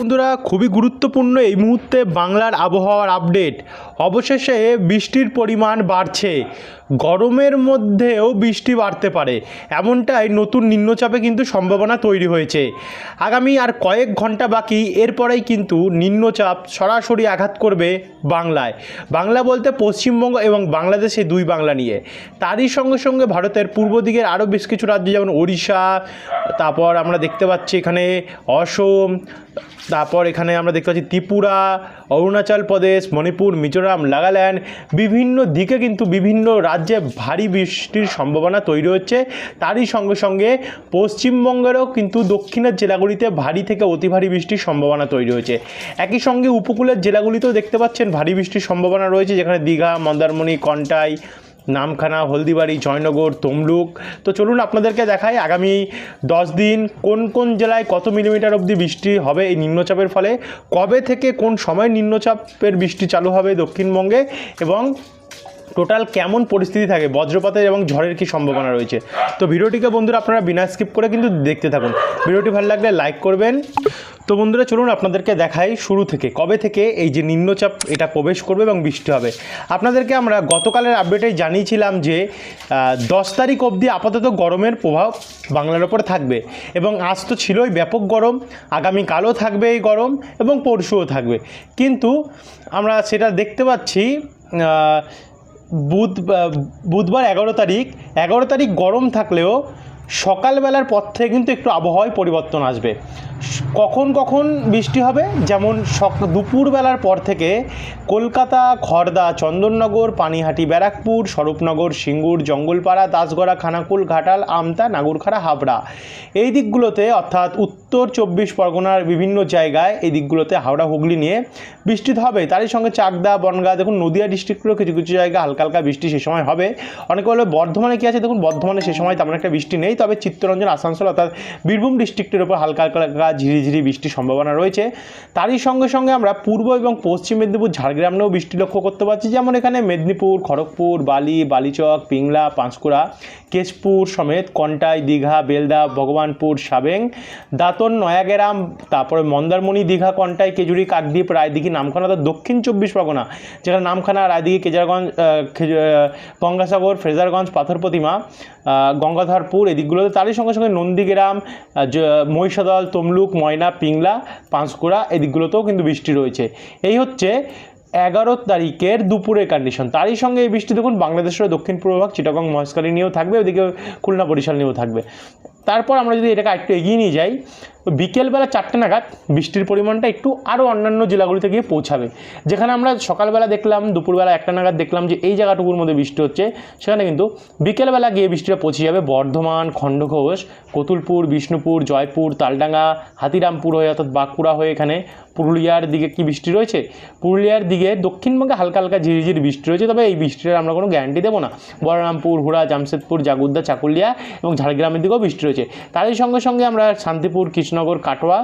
বন্ধুরা, খুবই গুরুত্বপূর্ণ এই মুহূর্তে বাংলার আবহাওয়ার আপডেট। অবশেষে বৃষ্টির পরিমাণ বাড়ছে। গরমের মধ্যেও বৃষ্টি বাড়তে পারে। এমনটাই নতুন নিম্নচাপে কিন্তু সম্ভাবনা তৈরি হয়েছে। আগামী আর কয়েক ঘণ্টা বাকি, এরপরেই কিন্তু নিম্নচাপ সরাসরি আঘাত করবে বাংলায়। বাংলা বলতে পশ্চিমবঙ্গ এবং বাংলাদেশে দুই বাংলা নিয়ে। তারই সঙ্গে সঙ্গে ভারতের পূর্ব দিকের আরও বেশ কিছু রাজ্য, যেমন ওড়িশা, তারপর আমরা দেখতে পাচ্ছি এখানে অসম তারপর এখানে আমরা দেখতে পাচ্ছি ত্রিপুরা, অরুণাচল প্রদেশ, মণিপুর, মিজোরাম, নাগাল্যান্ড বিভিন্ন দিকে কিন্তু বিভিন্ন রাজ্যে ভারী বৃষ্টির সম্ভাবনা তৈরি হচ্ছে। তারই সঙ্গে সঙ্গে পশ্চিমবঙ্গেরও কিন্তু দক্ষিণের জেলাগুলিতে ভারী থেকে অতি ভারী বৃষ্টির সম্ভাবনা তৈরি হয়েছে। একই সঙ্গে উপকূলের জেলাগুলিতেও দেখতে পাচ্ছেন ভারী বৃষ্টির সম্ভাবনা রয়েছে, যেখানে দীঘা, মন্দারমণি, কন্টাই নামখানা, হলদিবাড়ি, জয়নগর, তমলুক। তো চলুন আপনাদেরকে দেখাই আগামী দশ দিন কোন কোন জেলায় কত মিলিমিটার অবধি বৃষ্টি হবে এই নিম্নচাপের ফলে, কবে থেকে কোন সময় নিম্নচাপের বৃষ্টি চালু হবে দক্ষিণবঙ্গে এবং টোটাল কেমন পরিস্থিতি থাকে? বজ্রপাতের এবং ঝড়ের কি সম্ভাবনা রয়েছে? তো ভিডিওটিকে বন্ধুরা আপনারা বিনা স্কিপ করে কিন্তু দেখতে থাকুন। ভিডিওটি ভালো লাগলে লাইক করবেন। তো বন্ধুরা, চলুন আপনাদেরকে দেখাই শুরু থেকে। কবে থেকে এই যে নিম্নচাপ, এটা প্রবেশ করবে এবং বৃষ্টি হবে? আপনাদেরকে আমরা গতকালের আপডেটে জানিয়েছিলাম যে দশ তারিখ অবধি আপাতত গরমের প্রভাব বাংলার ওপরে থাকবে। এবং আজ তো ছিলই ব্যাপক গরম, আগামীকালও থাকবে এই গরম এবং পরশুও থাকবে। কিন্তু আমরা সেটা দেখতে পাচ্ছি বুধ বুধবার এগারো তারিখ এগারো তারিখ গরম থাকলেও সকালবেলার পর থেকে কিন্তু একটু আবহাওয়ায় পরিবর্তন আসবে। কখন কখন বৃষ্টি হবে? যেমন সক, দুপুরবেলার পর থেকে কলকাতা খড়দা চন্দননগর, পানিহাটি, ব্যারাকপুর, স্বরূপনগর, সিঙ্গুর, জঙ্গলপাড়া, দাসগড়া, খানাকুল, ঘাটাল, আমতা, নাগরখাড়া, হাবড়া। এই দিকগুলোতে অর্থাৎ উত্তর চব্বিশ পরগনার বিভিন্ন জায়গায় এই দিকগুলোতে হাওড়া, হুগলি নিয়ে বৃষ্টি হবে তারই সঙ্গে চাকদা, বনগা, দেখুন নদিয়া ডিস্ট্রিক্টেরও কিছু কিছু জায়গায় হালকা হালকা বৃষ্টি সে সময় হবে। অনেকে বলবে বর্ধমানে কী আছে? দেখুন বর্ধমানে সে সময় তেমন একটা বৃষ্টি নেই, তবে চিত্তরঞ্জন, আসানসোল অর্থাৎ বীরভূম ডিস্ট্রিক্টের ওপর হালকা হালকা ঝিরিঝিরি বৃষ্টির সম্ভাবনা রয়েছে। তারই সঙ্গে সঙ্গে আমরা পূর্ব এবং পশ্চিম মেদিনীপুর, ঝাড়গ্রাম নিয়েও বৃষ্টি লক্ষ্য করতে পারছি। যেমন এখানে মেদিনীপুর, খড়গপুর, বালি, বালিচক, পিংলা, পাঁশকুড়া, কেশপুর সমেত, কন্টাই, দীঘা, বেলদা, ভগবানপুর, সাবেং দাঁতন নয়াগেরাম, তারপরে মন্দারমণি, দীঘা, কন্টাই কেজুরি কাকদ্বীপ, রায়দিঘি, নামখানা অর্থাৎ দক্ষিণ চব্বিশ পরগনা, যেখানে নামখানা, রায়দিঘি, কেজারগঞ্জ গঙ্গাসাগর, ফ্রেজারগঞ্জ, পাথর প্রতিমা গঙ্গাধরপুর, এদিকগুলোতে তারই সঙ্গে সঙ্গে নন্দীগ্রাম মহিষাদল, তমলুক, ময়না, পিংলা, পাঁশকুড়া, এদিকগুলোতেও কিন্তু বৃষ্টি রয়েছে। এই হচ্ছে এগারো তারিখের দুপুরের কন্ডিশন তারই সঙ্গে এই বৃষ্টি দেখুন, বাংলাদেশের দক্ষিণ পূর্ব ভাগ, চিটাগং, মহেশখালী নিয়েও থাকবে ওদিকে খুলনা বরিশাল নিয়েও থাকবে। তারপর আমরা যদি এটাকে একটু এগিয়ে নিয়ে যাই বিকেলবেলা চারটে নাগাদ বৃষ্টির পরিমাণটা একটু আরও অন্যান্য জেলাগুলিতে গিয়ে পৌঁছাবে। যেখানে আমরা সকালবেলা দেখলাম, দুপুরবেলা একটা নাগাদ দেখলাম যে এই জায়গাটুকুর মধ্যে বৃষ্টি হচ্ছে। সেখানে কিন্তু বিকেলবেলা গিয়ে বৃষ্টিটা পৌঁছে যাবে। বর্ধমান, খণ্ডঘোষ, কতুলপুর, বিষ্ণুপুর, জয়পুর, তালডাঙ্গা, হাতিরামপুর হয়ে অর্থাৎ বাঁকুড়া হয়ে এখানে পুরুলিয়ার দিকে কি বৃষ্টি রয়েছে? পুরুলিয়ার দিকে দক্ষিণবঙ্গে হালকা হালকা ঝিরিঝিরি বৃষ্টি রয়েছে, তবে এই বৃষ্টির আমরা কোনো গ্যারান্টি দেবো না। বলরামপুর, হুড়া, জামশেদপুর জাগুদ্দা চাকুলিয়া এবং ঝাড়গ্রামের দিকেও বৃষ্টি রয়েছে। তারই সঙ্গে সঙ্গে আমরা শান্তিপুর কৃষ্ণনগর কাটোয়া।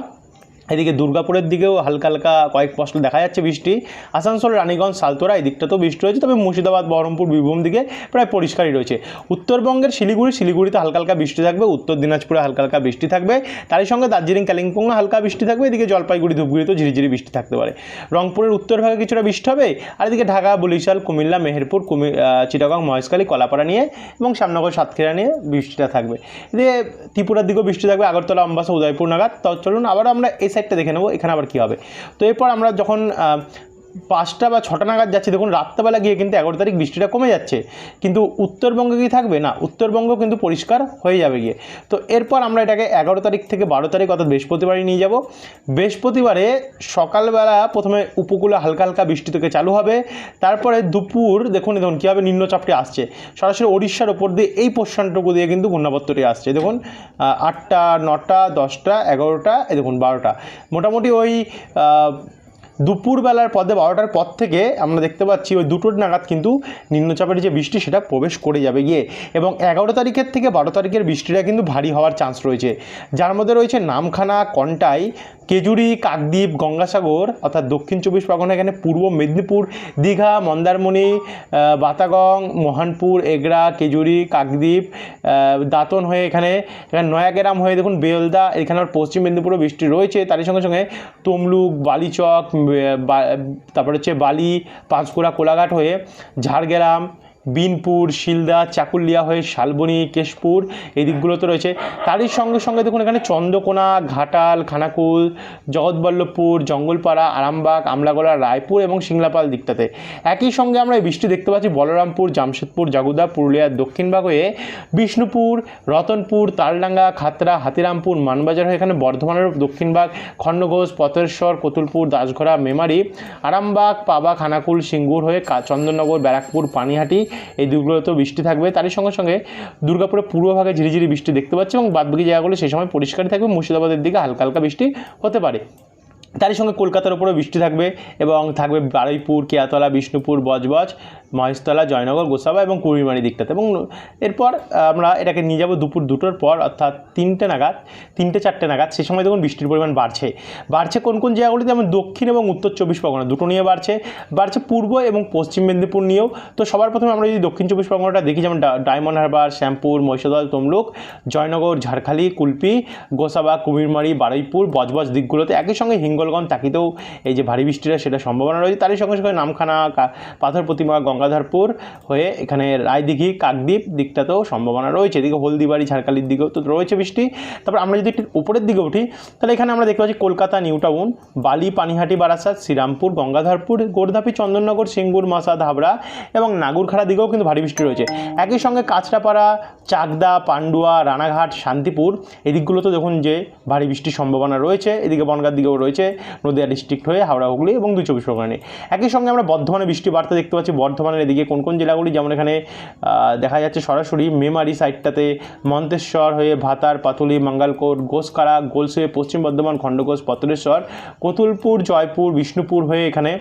এদিকে দুর্গাপুরের দিকেও হালকা হালকা কয়েক ফসল দেখা যাচ্ছে বৃষ্টি। আসানসোল, রানীগঞ্জ সালতোরা এই দিকটাতেও বৃষ্টি রয়েছে, তবে মুর্শিদাবাদ, বহরমপুর, বীরভূম দিকে প্রায় পরিষ্কারই রয়েছে। উত্তরবঙ্গের শিলিগুড়ি, শিলিগুড়িতে হালকা হালকা বৃষ্টি থাকবে, উত্তর দিনাজপুরে হালকা হালকা বৃষ্টি থাকবে, তারই সঙ্গে দার্জিলিং, কালিম্পংয়ে হালকা বৃষ্টি থাকবে, এদিকে জলপাইগুড়ি, ধূপগুড়িতেও ঝিরিঝিরি বৃষ্টি থাকতে পারে। রংপুরের উত্তর ভাগে কিছুটা বৃষ্টি হবে, আর এদিকে ঢাকা, বরিশাল, কুমিল্লা, মেহেরপুর, কুমি চিটাগং, মহেশখালী, কলাপাড়া নিয়ে এবং শ্যামনগর সাতক্ষীরা নিয়ে বৃষ্টিটা থাকবে। এদিকে ত্রিপুরার দিকেও বৃষ্টি থাকবে, আগরতলা, অম্বাসা, উদয়পুর নাগাদ। তো চলুন আবার আমরা এই সাইডটা দেখে নেব এখানে আবার কি হবে? তো এরপর আমরা যখন পাঁচটা বা ছটা নাগাদ যাচ্ছি। দেখুন, রাত্রেবেলা গিয়ে কিন্তু এগারো তারিখ বৃষ্টিটা কমে যাচ্ছে। কিন্তু উত্তরবঙ্গে কি থাকবে? না, উত্তরবঙ্গ কিন্তু পরিষ্কার হয়ে যাবে গিয়ে। তো এরপর আমরা এটাকে এগারো তারিখ থেকে বারো তারিখ অর্থাৎ বৃহস্পতিবারে নিয়ে যাব। বৃহস্পতিবারে সকালবেলা প্রথমে উপকূলে হালকা হালকা বৃষ্টি থেকে চালু হবে। তারপরে দুপুর, দেখুন দেখুন, কীভাবে নিম্নচাপটি আসছে। সরাসরি ওড়িশার ওপর দিয়ে এই পোর্শনটুকু দিয়ে কিন্তু ঘূর্ণাবর্তটি আসছে। দেখুন আটটা, নটা, দশটা, এগারোটা দেখুন, বারোটা। মোটামুটি ওই দুপুরবেলার পদে বারোটার পর থেকে আমরা দেখতে পাচ্ছি ওই দুটোর নাগাদ কিন্তু নিম্নচাপের যে বৃষ্টি, সেটা প্রবেশ করে যাবে গিয়ে। এবং এগারো তারিখের থেকে বারো তারিখের বৃষ্টিটা কিন্তু ভারী হওয়ার চান্স রয়েছে। যার মধ্যে রয়েছে নামখানা, কন্টাই, কেজুরি, কাকদ্বীপ, গঙ্গাসাগর, অর্থাৎ দক্ষিণ চব্বিশ পরগনা, এখানে পূর্ব মেদিনীপুর, দীঘা, মন্দারমণি বাতাগং, মোহনপুর, এগরা, কেজুরি, কাকদ্বীপ দাঁতন হয়ে এখানে এখানে নয়াগ্রাম হয়ে দেখুন, বেলদা, এখানে পশ্চিম মেদিনীপুরে বৃষ্টি রয়েছে। তারই সঙ্গে সঙ্গে তমলুক, বালিচক তারপরে হচ্ছে বালি পাঁশকুড়া কোলাঘাট হয়ে ঝাড়গ্রাম বিনপুর, শিলদা, চাকুলিয়া হয়ে শালবনি, কেশপুর এই দিকগুলোতে রয়েছে। তারই সঙ্গে সঙ্গে দেখুন এখানে চন্দ্রকোনা, ঘাটাল, খানাকুল, জগৎবল্লভপুর, জঙ্গলপাড়া, আরামবাগ, আমলাগোলা, রায়পুর এবং সিংলাপাল দিকটাতে। একই সঙ্গে আমরা এই বৃষ্টি দেখতে পাচ্ছি বলরামপুর, জামশেদপুর, জাগুদা পুরুলিয়ার দক্ষিণভাগ হয়ে বিষ্ণুপুর, রতনপুর, তালডাঙ্গা খাতরা হাতিরামপুর, মানবাজার হয়ে এখানে বর্ধমানের দক্ষিণভাগ খণ্ডঘোষ পতেশ্বর কতুলপুর দাসঘরা মেমারি, আরামবাগ, পাবা, খানাকুল, সিঙ্গুর হয়ে চন্দননগর, ব্যারাকপুর, পানিহাটি এই দ্বীপগুলোতেও বৃষ্টি থাকবে। তারই সঙ্গে সঙ্গে দুর্গাপুরের পূর্বভাগে ঝিরিঝিরি বৃষ্টি দেখতে পাচ্ছি এবং বাদবাকি জায়গাগুলো সেই সময় পরিষ্কারই থাকবে মুর্শিদাবাদের দিকে হালকা হালকা বৃষ্টি হতে পারে। তারই সঙ্গে কলকাতার উপরে বৃষ্টি থাকবে এবং থাকবে বারুইপুর, কেয়াতলা, বিষ্ণুপুর, বজবজ, মহেশতলা, জয়নগর, গোসাবা এবং কুড়িমারি দিকটাতে। এবং এরপর আমরা এটাকে নিয়ে যাব দুপুর দুটোর পর, অর্থাৎ তিনটে নাগাদ, তিনটে চারটে নাগাদ। সে সময় দেখুন বৃষ্টির পরিমাণ বাড়ছে। বাড়ছে কোন কোন জায়গাগুলিতে যেমন দক্ষিণ এবং উত্তর চব্বিশ পরগনা, দুটো নিয়ে বাড়ছে। বাড়ছে পূর্ব এবং পশ্চিম মেদিনীপুর নিয়েও। তো সবার প্রথমে আমরা যদি দক্ষিণ চব্বিশ পরগনাটা দেখি, যেমন ডায়মন্ড হারবার, শ্যামপুর, মহিষাদল, তমলুক, জয়নগর, ঝাড়খালি, কুলপি, গোসাবা, কুমিরমারি, বারুইপুর, বজবজ দিকগুলোতে একই সঙ্গে হিঙ্গলগঞ্জ তাকিতেও এই যে ভারী বৃষ্টিটা সেটা সম্ভাবনা রয়েছে। তারই সঙ্গে সঙ্গে নামখানা পাথর প্রতিমা, গঙ্গাধরপুর হয়ে এখানে রায়দিঘি, কাকদ্বীপ দিকটাতেও সম্ভাবনা রয়েছে। এদিকে হলদিবাড়ি, ঝাড়খালির দিকেও তো রয়েছে বৃষ্টি। তারপর আমরা যদি একটু উপরের দিকে উঠি, তাহলে এখানে আমরা দেখতে পাচ্ছি কলকাতা, নিউ টাউন, বালি, পানিহাটি, বারাসাত, শ্রীরামপুর, গঙ্গাধরপুর, গোর্ধাপি, চন্দননগর, সিঙ্গুর, মাসা হাবড়া এবং নাগুরখাড়া দিকেও কিন্তু ভারী বৃষ্টি রয়েছে। একই সঙ্গে কাঁচরাপাড়া, চাকদা, পান্ডুয়া, রানাঘাট, শান্তিপুর, এদিকগুলোতে দেখুন যে ভারী বৃষ্টির সম্ভাবনা রয়েছে। এদিকে বনগার দিকেও রয়েছে। নদিয়া ডিস্ট্রিক্ট হয়ে হাওড়া, হুগলি এবং দুই চব্বিশ পরগনা নিয়ে। একই সঙ্গে আমরা বর্ধমানে বৃষ্টি বাড়তে দেখতে পাচ্ছি। বর্ধমানের এদিকে কোন কোন জেলাগুলি? যেমন এখানে দেখা যাচ্ছে সরাসরি মেমারি সাইডটাতে মন্তেশ্বর হয়ে ভাতার, পাতুলি, মঙ্গলকোট, গোসকারা, গোলসে, পশ্চিম বর্ধমান খণ্ডঘোষ পতলেশ্বর কতুলপুর, জয়পুর, বিষ্ণুপুর হয়ে এখানে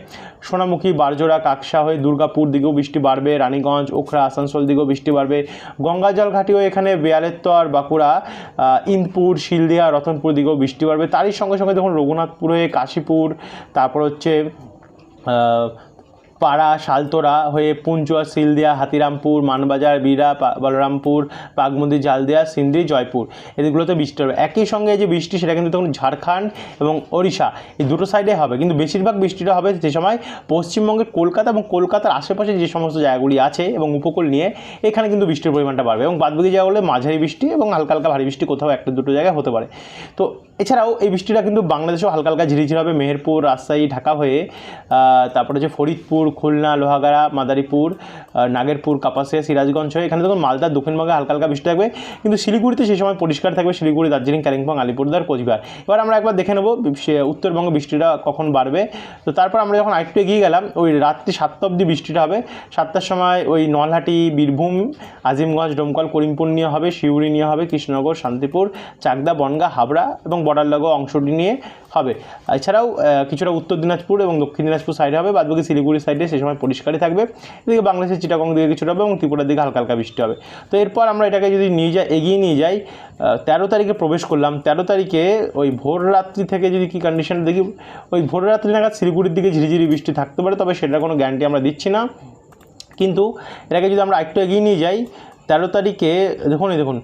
সোনামুখী, বারজোড়া, কাকসা হয়ে দুর্গাপুর দিকেও বৃষ্টি বাড়বে। রানীগঞ্জ, ওখরা, আসানসোল দিকেও বৃষ্টি বাড়বে। গঙ্গাজল ঘাটি হয়ে এখানে বেয়ালেত্তর, বাঁকুড়া ইন্দপুর শিলদিয়া, রতনপুর দিকেও বৃষ্টি বাড়বে। তারই সঙ্গে সঙ্গে দেখুন রঘুনাথপুর কাশীপুর তারপর হচ্ছে পাড়া শালতোরা হয়ে পুঞ্চুয়া সিলদিয়া, হাতিরামপুর, মানবাজার, বিরা বলরামপুর, বাগমুন্দি, জালদিয়া, সিন্দি, জয়পুর এদিকগুলোতে বৃষ্টি হবে। একই সঙ্গে যে বৃষ্টি, সেটা কিন্তু তখন ঝাড়খণ্ড এবং ওড়িশা এই দুটো সাইডে হবে। কিন্তু বেশিরভাগ বৃষ্টিটা হবে যে সময় পশ্চিমবঙ্গের কলকাতা এবং কলকাতার আশেপাশে যে সমস্ত জায়গাগুলি আছে এবং উপকূল নিয়ে, এখানে কিন্তু বৃষ্টির পরিমাণটা বাড়বে এবং বাদবাকি জায়গাগুলো মাঝারি বৃষ্টি এবং হালকা হালকা ভারী বৃষ্টি কোথাও একটা দুটো জায়গায় হতে পারে। তো এছাড়াও এই বৃষ্টিটা কিন্তু বাংলাদেশেও হালকা হালকা ঝিরিঝিরি হবে। মেহেরপুর, রাজশাহী, ঢাকা হয়ে তারপরে হচ্ছে ফরিদপুর খুলনা, লোহাগাড়া, মাদারীপুর নাগেরপুর, কাপাসিয়া, সিরাজগঞ্জ হয়ে এখানে দেখুন মালদার দক্ষিণবঙ্গে হালকা হালকা বৃষ্টি থাকবে। কিন্তু শিলিগুড়িতে সেই সময় পরিষ্কার থাকবে। শিলিগুড়ি, দার্জিলিং, কালিম্পং আলিপুরদার কোচবিহার। এবার আমরা একবার দেখে নেব উত্তরবঙ্গে বৃষ্টিটা কখন বাড়বে। তো তারপর আমরা যখন আরেকটু এগিয়ে গেলাম, ওই রাত্রি সাতটা অবধি বৃষ্টিটা হবে। সাতটার সময় ওই নলহাটি, বীরভূম, আজিমগঞ্জ, ডোমকল, করিমপুর নিয়ে হবে শিউড়ি নিয়ে হবে, কৃষ্ণনগর, শান্তিপুর, চাকদা, বনগা, হাবড়া এবং বর্ডার লাগো অংশটি নিয়ে হবে। এছাড়াও কিছুটা উত্তর দিনাজপুর এবং দক্ষিণ দিনাজপুর সাইডে হবে। বাদবাকি শিলিগুড়ি সাইডে সেই সময় পরিষ্কারই থাকবে। এদিকে বাংলাদেশের চিটাগং দিকে কিছুটা হবে এবং ত্রিপুরার দিকে হালকা হালকা বৃষ্টি হবে। তো এরপর আমরা এটাকে যদি নিয়ে যাই, এগিয়ে নিয়ে যাই তেরো তারিখে প্রবেশ করলাম। তেরো তারিখে ওই ভোর রাত্রি থেকে যদি কী কন্ডিশন দেখি, ওই ভোর রাত্রি নাগাদ শিলিগুড়ির দিকে ঝিরিঝিরি বৃষ্টি থাকতে পারে, তবে সেটার কোনো গ্যারান্টি আমরা দিচ্ছি না। কিন্তু এটাকে যদি আমরা একটু এগিয়ে নিয়ে যাই, তেরো তারিখে, দেখুন দেখুন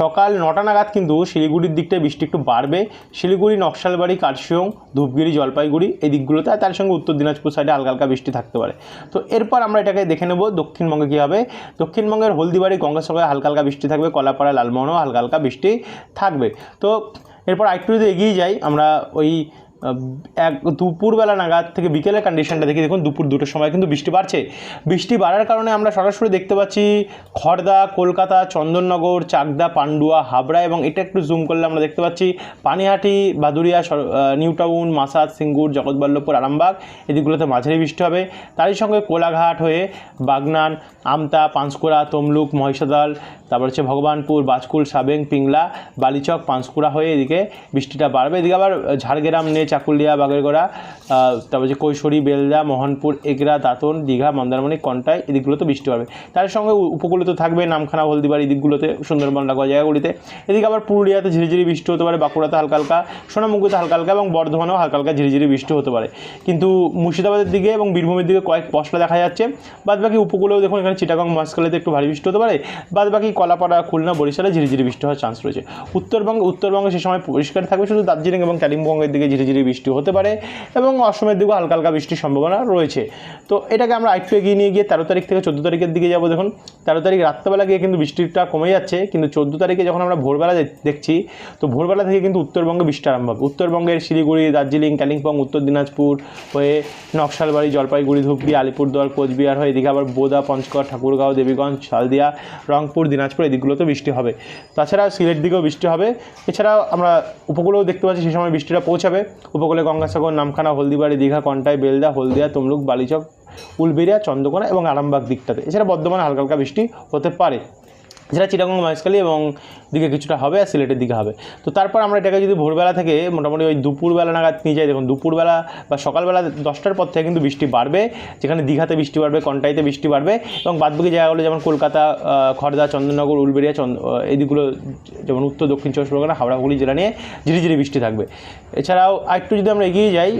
সকাল নটা নাগাদ কিন্তু শিলিগুড়ির দিকটায় বৃষ্টি একটু বাড়বে। শিলিগুড়ি, নকশালবাড়ি কার্শিয়ং ধূপগিরি, জলপাইগুড়ি এই দিকগুলোতে, আর তার সঙ্গে উত্তর দিনাজপুর সাইডে হালকা হালকা বৃষ্টি থাকতে পারে। তো এরপর আমরা এটাকে দেখে নেব দক্ষিণবঙ্গে কী হবে। দক্ষিণবঙ্গের হলদিবাড়ি, গঙ্গাসাগরে হালকা হালকা বৃষ্টি থাকবে। কলাপাড়া, লালমোহনও হালকা হালকা বৃষ্টি থাকবে। তো এরপর আরেকটু যদি এগিয়ে যাই, আমরা ওই এক দুপুরবেলা নাগাদ থেকে বিকেলের কন্ডিশনটা দেখি, দেখুন দুপুর দুটোর সময় কিন্তু বৃষ্টি বাড়ছে। বৃষ্টি বাড়ার কারণে আমরা সরাসরি দেখতে পাচ্ছি খড়দা কলকাতা, চন্দননগর, চাকদা, পান্ডুয়া, হাবড়া এবং এটা একটু জুম করলে আমরা দেখতে পাচ্ছি পানিহাটি বাদুরিয়া নিউ টাউন মাসাদ, সিঙ্গুর, জগৎবল্লভপুর, আরামবাগ, এদিকগুলোতে মাঝারি বৃষ্টি হবে। তারই সঙ্গে কোলাঘাট হয়ে বাগনান, আমতা, পাঁশকুড়া, তমলুক, মহিষাদল, তারপর হচ্ছে ভগবানপুর, বাজকুল, সাবেং, পিংলা, বালিচক, পাঁশকুড়া হয়ে এদিকে বৃষ্টিটা বাড়বে। এদিকে আবার ঝাড়গ্রাম নিয়ে চাকুলিয়া, বাগেরগড়া তারপর যে কৈশোরী, বেলদা, মোহনপুর, এগরা, দাঁতন, দীঘা, মন্দারমণি, কন্টাই এদিকগুলোতে বৃষ্টি হবে। তার সঙ্গে উ- উপকূলে তো থাকবে নামখানা, হলদিবাড়ি এদিকগুলোতে, সুন্দরবন লাগোয়া জায়গাগুলিতে। এদিকে আবার পুরুলিয়াতে ঝিরিঝিরি বৃষ্টি হতে পারে, বাঁকুড়াতে হালকা হালকা, সোনামুখীতে হালকা হালকা এবং বর্ধমানেও হালকা হালকা ঝিরিঝিরি বৃষ্টি হতে পারে। কিন্তু মুর্শিদাবাদের দিকে এবং বীরভূমের দিকে কয়েক পশলা দেখা যাচ্ছে। বাদ বাকি উপকূলেও দেখুন এখানে চিটাগং মহাসকালেতে একটু ভারী বৃষ্টি হতে পারে। বাদ বাকি কলাপাড়া, খুলনা, বরিশালে ঝিরিঝিরি বৃষ্টি হওয়ার চান্স রয়েছে। উত্তরবঙ্গে উত্তরবঙ্গে সে সময় পরিষ্কার থাকবে, শুধু দার্জিলিং এবং কালিম্পংয়ের দিকে ঝিরিঝিরি বৃষ্টি হতে পারে এবং অসমের দিকেও হালকা হালকা বৃষ্টির সম্ভাবনা রয়েছে। তো এটাকে আমরা আরেকটু এগিয়ে নিয়ে গিয়ে তেরো তারিখ থেকে চোদ্দ তারিখের দিকে যাব। দেখুন, তেরো তারিখ রাত্রেবেলা গিয়ে কিন্তু বৃষ্টিটা কমে যাচ্ছে, কিন্তু চোদ্দ তারিখে যখন আমরা ভোরবেলা দেখছি, তো ভোরবেলা থেকে কিন্তু উত্তরবঙ্গে বৃষ্টি আরম্ভ হবে। উত্তরবঙ্গের শিলিগুড়ি, দার্জিলিং, কালিম্পং, উত্তর দিনাজপুর হয়ে নকশালবাড়ি, জলপাইগুড়ি ধুবড়ি আলিপুরদুয়ার, কোচবিহার হয়ে এদিকে আবার বোদা, পঞ্চগড়, ঠাকুরগাঁও, দেবীগঞ্জ, শালদিয়া, রংপুর, দিনাজপুর এদিকগুলোতে বৃষ্টি হবে। তাছাড়া সিলেট দিকেও বৃষ্টি হবে। এছাড়াও আমরা উপকূলেও দেখতে পাচ্ছি সেই সময় বৃষ্টিটা পৌঁছাবে। উপকূলে গঙ্গাসাগর, নামখানা, হলদিবাড়ি, দীঘা, কন্টাই, বেলদা, হলদিয়া, তমলুক, বালিচক উলবেরিয়া চন্দ্রকোনা এবং আরামবাগ দিকটাতে। এছাড়া বর্ধমানে হালকা হালকা বৃষ্টি হতে পারে। এছাড়া চিটাগং, মহেশখালী এবং দিকে কিছুটা হবে আর সিলেটের দিকে হবে। তো তারপর আমরা এটাকে যদি ভোরবেলা থেকে মোটামুটি ওই দুপুরবেলা নাগাদ নিয়ে যাই, দেখুন দুপুরবেলা বা সকালবেলা দশটার পর থেকে কিন্তু বৃষ্টি বাড়বে, যেখানে দীঘাতে বৃষ্টি বাড়বে, কন্টাইতে বৃষ্টি বাড়বে এবং বাদবাকি জায়গাগুলো যেমন কলকাতা খড়দা চন্দননগর উলবেড়িয়া, চন্দ এই দিকগুলো যেমন উত্তর, দক্ষিণ চব্বিশ পরগনা, হাওড়া, হুগলি জেলা নিয়ে ঝিরিঝিরি বৃষ্টি থাকবে। এছাড়াও আরেকটু যদি আমরা এগিয়ে যাই,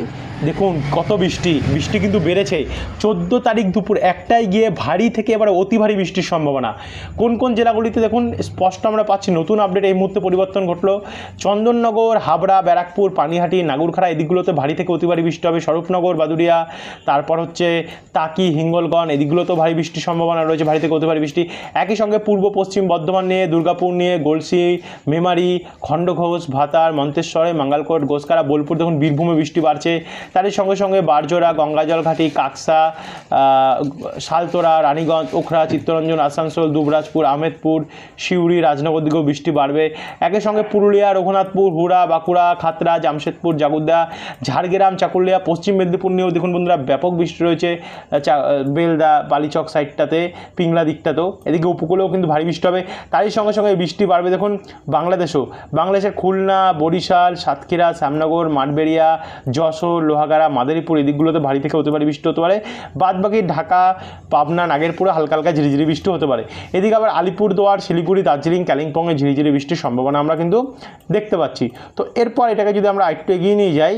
দেখুন কত বৃষ্টি বৃষ্টি কিন্তু বেড়েছে। চোদ্দ তারিখ দুপুর একটায় গিয়ে ভারী থেকে এবার অতি ভারী বৃষ্টির সম্ভাবনা। কোন কোন জেলাগুলিতে দেখুন স্পষ্ট আমরা পাচ্ছি নতুন আপডেট এই মুহূর্তে পরিবর্তন ঘটলো। চন্দননগর হাবড়া ব্যারাকপুর পানিহাটি নাগুরখাড়া এদিকগুলোতে ভারী থেকে অতি ভারী বৃষ্টি হবে। স্বরূপনগর বাদুরিয়া তারপর হচ্ছে তাকি হিঙ্গলগঞ্জ এদিকগুলোতেও ভারী বৃষ্টির সম্ভাবনা রয়েছে ভারী থেকে অতি ভারী বৃষ্টি। একই সঙ্গে পূর্ব পশ্চিম বর্ধমান নিয়ে দুর্গাপুর নিয়ে গলসি মেমারি খণ্ডঘোষ ভাতার মন্তেশ্বরে মাঙ্গালকোট গোসকারা বোলপুর দেখুন বীরভূমে বৃষ্টি বাড়ছে। তারই সঙ্গে সঙ্গে বারজোড়া গঙ্গাজল ঘাটি কাকসা আহ, শালতোরা রানীগঞ্জ ওখরা চিত্তরঞ্জন আসানসোল দুবরাজপুর আহমেদপুর সিউড়ি রাজনগর দিকেও বৃষ্টি বাড়বে। একই সঙ্গে পুরুলিয়া, রঘুনাথপুর, হুড়া, বাঁকুড়া, খাতড়া, জামশেদপুর জাগুদ্দা ঝাড়গ্রাম, চাকুলিয়া, পশ্চিম মেদিনীপুর নিয়েও দেখুন বন্ধুরা ব্যাপক বৃষ্টি রয়েছে। বেলদা, বালিচক সাইডটাতে, পিংলা দিকটাতেও। এদিকে উপকূলেও কিন্তু ভারী বৃষ্টি হবে। তারই সঙ্গে সঙ্গে বৃষ্টি বাড়বে দেখুন বাংলাদেশেও। বাংলাদেশের খুলনা, বরিশাল, সাতক্ষীরা, শ্যামনগর, মাঠবেড়িয়া, যশোর, লোহাগাড়া, মাদারীপুর এদিকগুলোতে ভারী থেকে হতে পারে বৃষ্টি হতে পারে। বাদ বাকি ঢাকা, পাবনা, নাগেরপুরে হালকা হালকা ঝিরিঝিরি বৃষ্টি হতে পারে। এদিকে আবার আলিপুরদুয়ার, শিলিগুড়ি, দার্জিলিং কালিম্পংয়ে ঝিরিঝিরি বৃষ্টির সম্ভাবনা আমরা কিন্তু দেখতে পাচ্ছি। তো এরপর এটাকে যদি আমরা আরেকটু এগিয়ে নিয়ে যাই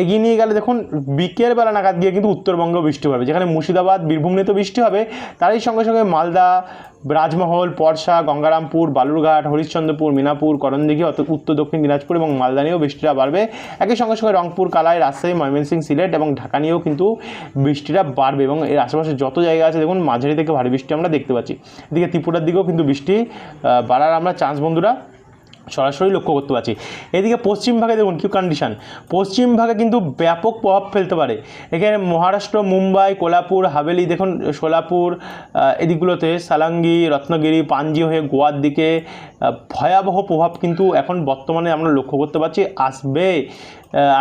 এগিয়ে নিয়ে গেলে দেখুন বিকেলবেলা নাগাদ গিয়ে কিন্তু উত্তরবঙ্গ বৃষ্টি হবে। যেখানে মুর্শিদাবাদ, বীরভূম নিয়ে তো বৃষ্টি হবে। তারই সঙ্গে সঙ্গে মালদা, রাজমহল, পরশা, গঙ্গারামপুর, বালুরঘাট, হরিশ্চন্দ্রপুর, মিনাপুর, করণদিঘি, অত উত্তর, দক্ষিণ দিনাজপুর এবং মালদা নিয়েও বৃষ্টিটা বাড়বে। একই সঙ্গে সঙ্গে রংপুর, কালাই, রাজশাহী, ময়মনসিংহ, সিলেট এবং ঢাকা নিয়েও কিন্তু বৃষ্টিটা বাড়বে এবং এর আশেপাশে যত জায়গা আছে দেখুন মাঝারি থেকে ভারী বৃষ্টি আমরা দেখতে পাচ্ছি। এদিকে ত্রিপুরার দিকেও কিন্তু বৃষ্টি বাড়ার আমরা চান্স বন্ধুরা। সরাসরি লক্ষ্য করতে পারছি। এদিকে পশ্চিম ভাগে দেখুন, কি কন্ডিশান পশ্চিম ভাগে কিন্তু ব্যাপক প্রভাব ফেলতে পারে। এখানে মহারাষ্ট্র, মুম্বাই, কোলাপুর, হাভেলি, দেখুন, সোলাপুর এদিকগুলোতে সালাঙ্গি, রত্নগিরি পাঞ্জি হয়ে গোয়ার দিকে ভয়াবহ প্রভাব কিন্তু এখন বর্তমানে আমরা লক্ষ্য করতে পারছি, আসবে।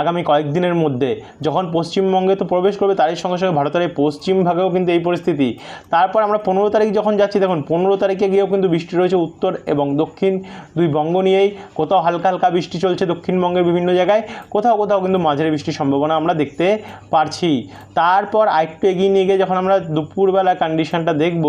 আগামী কয়েকদিনের মধ্যে। যখন পশ্চিমবঙ্গে তো প্রবেশ করবে, তারই সঙ্গে সঙ্গে ভারতের এই পশ্চিম ভাগেও কিন্তু এই পরিস্থিতি। তারপর আমরা পনেরো তারিখ যখন যাচ্ছি, দেখুন, পনেরো তারিখে গিয়েও কিন্তু বৃষ্টি রয়েছে উত্তর এবং দক্ষিণ দুই বঙ্গ নিয়েই। কোথাও হালকা হালকা বৃষ্টি চলছে দক্ষিণবঙ্গের বিভিন্ন জায়গায়, কোথাও কোথাও কিন্তু মাঝারি বৃষ্টির সম্ভাবনা আমরা দেখতে পারছি। তারপর আরেকটু এগিয়ে নিয়ে গিয়ে যখন আমরা দুপুরবেলা কন্ডিশনটা দেখব,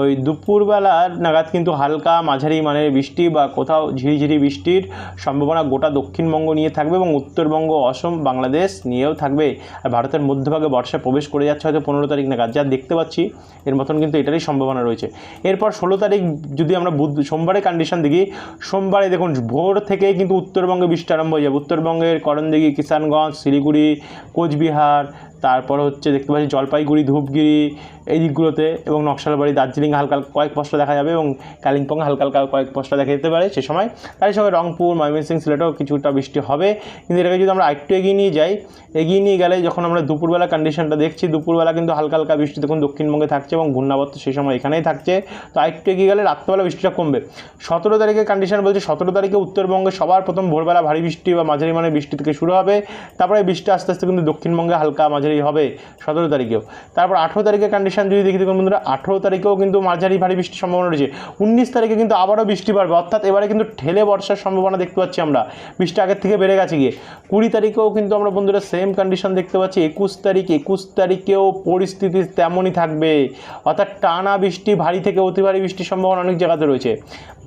ওই দুপুরবেলা নাগাদ কিন্তু হালকা মাঝারি মানের বৃষ্টি বা কোথাও ঝিরিঝিরি বৃষ্টির সম্ভাবনা গোটা দক্ষিণবঙ্গ নিয়ে থাকবে এবং উত্তরবঙ্গ, অসম, বাংলাদেশ নিয়েও থাকবে। আর ভারতের মধ্যভাগে বর্ষা প্রবেশ করে যাচ্ছে হয়তো পনেরো তারিখ নাগাদ। যা দেখতে পাচ্ছি, এর মতন কিন্তু এটারই সম্ভাবনা রয়েছে। এরপর ষোলো তারিখ যদি আমরা বুধ, সোমবারের কন্ডিশন দেখি, সোমবারে দেখুন, ভোর থেকে কিন্তু উত্তরবঙ্গে বৃষ্টি আরম্ভ হয়ে যাবে। উত্তরবঙ্গের করণদিঘি, কিষানগঞ্জ, শিলিগুড়ি, কোচবিহার তারপর হচ্ছে দেখতে পাচ্ছি জলপাইগুড়ি, ধূপগিরি এই দিকগুলোতে এবং নকশালবাড়ি, দার্জিলিং হালকা কয়েক পশলা দেখা যাবে এবং কালিম্পং হালকা হালকা কয়েক পশলা দেখা যেতে পারে সে সময়। তারই সঙ্গে রংপুর ময়মনসিংহ সিলেটেও কিছুটা বৃষ্টি হবে। কিন্তু এটাকে যদি আমরা একটু এগিয়ে নিয়ে যাই, এগিয়ে নিয়ে গেলে যখন আমরা দুপুরবেলা কন্ডিশনটা দেখছি, দুপুরবেলা কিন্তু হালকা হালকা বৃষ্টি দেখুন দক্ষিণবঙ্গে থাকছে এবং ঘূর্ণাবর্ত সেই সময় এখানেই থাকছে। তো আরেকটু এগিয়ে গেলে রাত্রেবেলা বৃষ্টিটা কমবে। সতেরো তারিখের কন্ডিশন বলছে সতেরো তারিখে উত্তরবঙ্গে সবার প্রথম ভোরবেলা ভারী বৃষ্টি বা মাঝারি মানের বৃষ্টি থেকে শুরু হবে। তারপরে বৃষ্টি আস্তে আস্তে কিন্তু দক্ষিণবঙ্গে হালকা মাঝারি মাঝারি হবে সতেরো তারিখেও। তারপর আঠেরো তারিখের কন্ডিশন যদি দেখি, দেখুন বন্ধুরা, আঠেরো তারিখেও কিন্তু মাঝারি ভারী বৃষ্টির সম্ভাবনা রয়েছে। উনিশ তারিখে কিন্তু আবারও বৃষ্টি বাড়বে। অর্থাৎ এবারে কিন্তু ঠেলে বর্ষার সম্ভাবনা দেখতে পাচ্ছি আমরা। বৃষ্টি আগের থেকে বেড়ে গেছে গিয়ে। কুড়ি তারিখেও কিন্তু আমরা বন্ধুরা সেম কন্ডিশন দেখতে পাচ্ছি। একুশ তারিখ, একুশ তারিখেও পরিস্থিতি তেমনই থাকবে। অর্থাৎ টানা বৃষ্টি, ভারী থেকে অতি ভারী বৃষ্টির সম্ভাবনা অনেক জায়গাতে রয়েছে।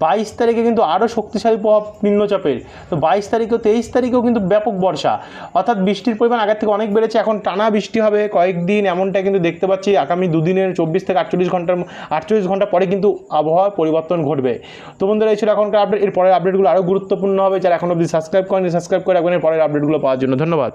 বাইশ তারিখে কিন্তু আরও শক্তিশালী প্রভাব নিম্নচাপের। তো বাইশ তারিখেও, তেইশ তারিখেও কিন্তু ব্যাপক বর্ষা। অর্থাৎ বৃষ্টির পরিমাণ আগের থেকে অনেক বেড়েছে। এখন টানা বৃষ্টি হবে, কয়েকদিন এমনটা কিন্তু দেখতে পাচ্ছি, আগামী দুদিনের চব্বিশ থেকে আটচল্লিশ ঘণ্টার আটচল্লিশ ঘণ্টা পরে কিন্তু আবহাওয়ার পরিবর্তন ঘটবে। তো বন্ধুরা, এই ছিল এখনকার আপডেট এর পরের আপডেটগুলো আরও গুরুত্বপূর্ণ হবে। যারা এখন অবধি সাবস্ক্রাইব করেন সাবস্ক্রাইব করে রাখবেন। এর পরের আপডেটগুলো পাওয়ার জন্য ধন্যবাদ।